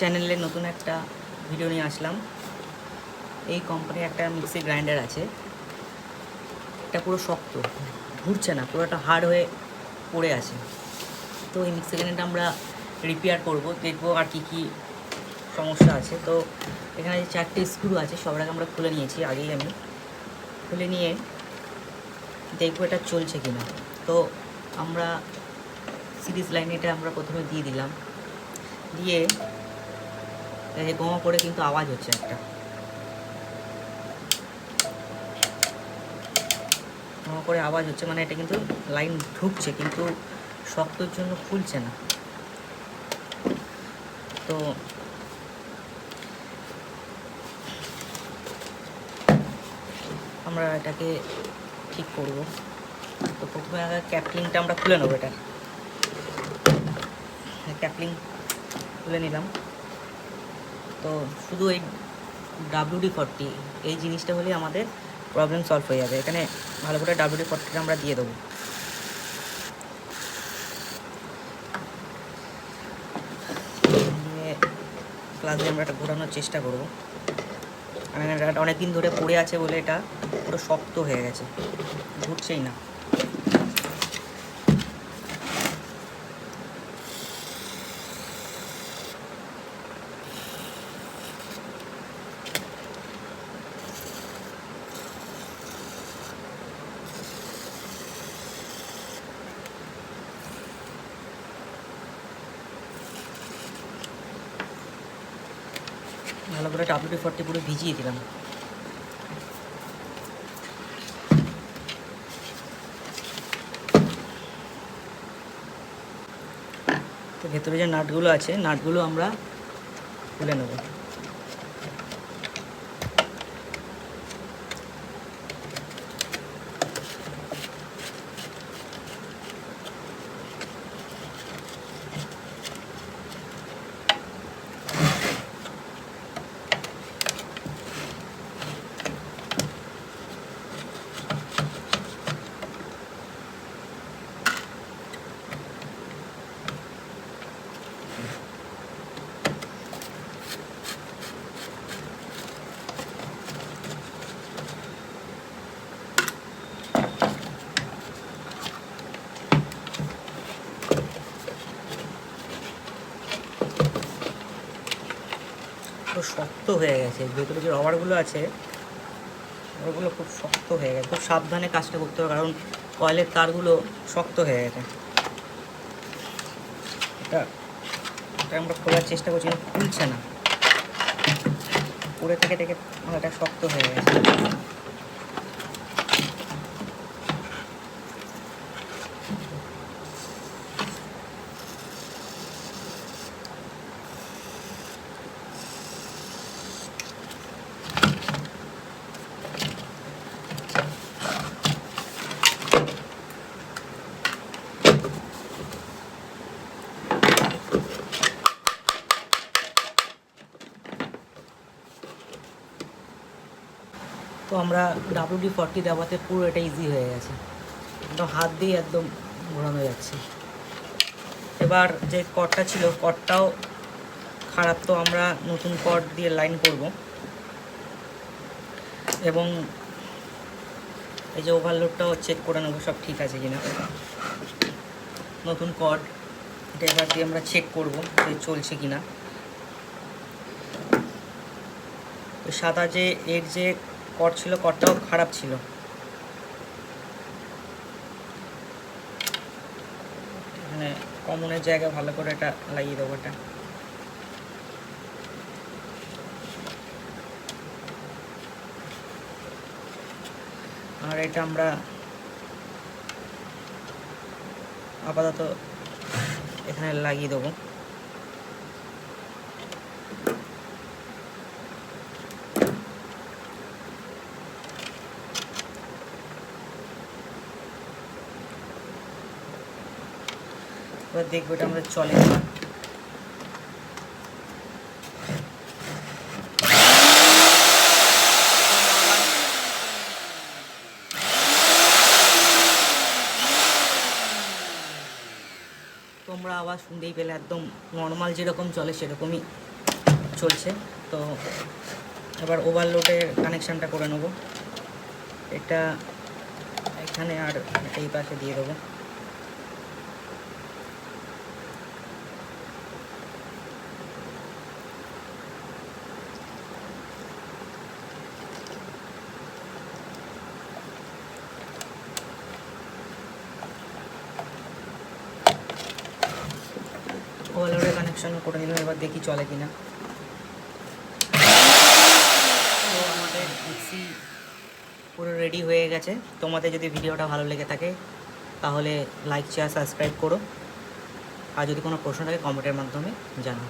চ্যানেলে নতুন একটা ভিডিও নিয়ে আসলাম। এই কোম্পানির একটা মিক্সি গ্রাইন্ডার আছে। এটা পুরো শক্ত, ঘুরছে না, পুরোটা হার্ড হয়ে পড়ে আছে। তো এই মিক্সি গ্রাইন্ডারটা আমরা রিপেয়ার করব, দেখব আর কি কি সমস্যা আছে। তো এখানে যে চারটে স্ক্রু আছে আগে আমরা খুলে নিয়েছি, আগেই আমি। খুলে নিয়ে দেখব এটা চলছে কিনা। তো আমরা সিরিজ লাইনে এটা আমরা প্রথমে দিয়ে দিলাম। দিয়ে এই গোমা করে কিন্তু আওয়াজ হচ্ছে একটা। গোমা করে আওয়াজ হচ্ছে মানে এটা কিন্তু লাইন ঢুকছে, কিন্তু শক্তর জন্য খুলছে না। তো আমরা এটাকে ঠিক করব। তো প্রথমে আগে ক্যাপলিংটা আমরা খুলে নেব এটা। ক্যাপলিং খুলে নিলাম। তো শুধু এই ডাব্লিউডি ফর্টি এই জিনিসটা হলেই আমাদের প্রবলেম সলভ হয়ে যাবে। এখানে ভালো করে ডাব্লিউডি ফর্টিটা আমরা দিয়ে দেবো। দিয়ে আমরা এটা ঘোরানোর চেষ্টা করব। মানে এটা অনেক দিন ধরে পড়ে আছে বলে এটা পুরো শক্ত হয়ে গেছে। ঘুরছেই না। ভালো করে ডাব্লিউডি ফোরটি পুরো ভিজিয়ে দিলাম। তো ভেতরে যে নাটগুলো আছে, নাটগুলো আমরা খুলে নেব। পুরো শক্ত হয়ে গেছে। ভেতরে যে রবারগুলো আছে, রবারগুলো খুব শক্ত হয়ে গেছে। খুব সাবধানে কাজটা করতে হবে, কারণ কয়েলের তারগুলো শক্ত হয়ে গেছে। এটা এটা আমরা খোলার চেষ্টা করছি খুলছে না। পড়ে থেকে থেকে আমার এটা শক্ত হয়ে গেছে। তো আমরা ডাব্লিউডি ফর্টি দেওয়াতে পুরো এটা ইজি হয়ে গেছে। একদম হাত দিয়ে একদম ঘোরানো যাচ্ছে। এবার যে কটটা ছিল কটটাও খারাপ তো আমরা নতুন কট দিয়ে লাইন করব। এবং এই যে ওভারলোডটাও চেক করে নেব, সব ঠিক আছে কিনা। নতুন কট এটা এবার দিয়ে আমরা চেক করব যে চলছে কিনা। সাদা যে এর যে কট ছিল কটটাও খারাপ ছিল। এখানে কমনের জায়গায় ভালো করে এটা লাগিয়ে দেবো এটা। আর এটা আমরা আপাতত এখানে লাগিয়ে দেবো। এবার দেখব এটা আমাদের চলে তোমরা আওয়াজ শুনতেই পেলে, একদম নর্মাল যেরকম চলে সেরকমই চলছে। তো এবার ওভারলোডের কানেকশানটা করে নেব। এটা এখানে আর এই পাশে দিয়ে দেবো। কানেকশন করে নিলাম এবার দেখি চলে কিনা। না আমাদের পুরো রেডি হয়ে গেছে। তোমাদের যদি ভিডিওটা ভালো লেগে থাকে, তাহলে লাইক শেয়ার সাবস্ক্রাইব করো। আর যদি কোনো প্রশ্ন থাকে কমেন্টের মাধ্যমে জানাও।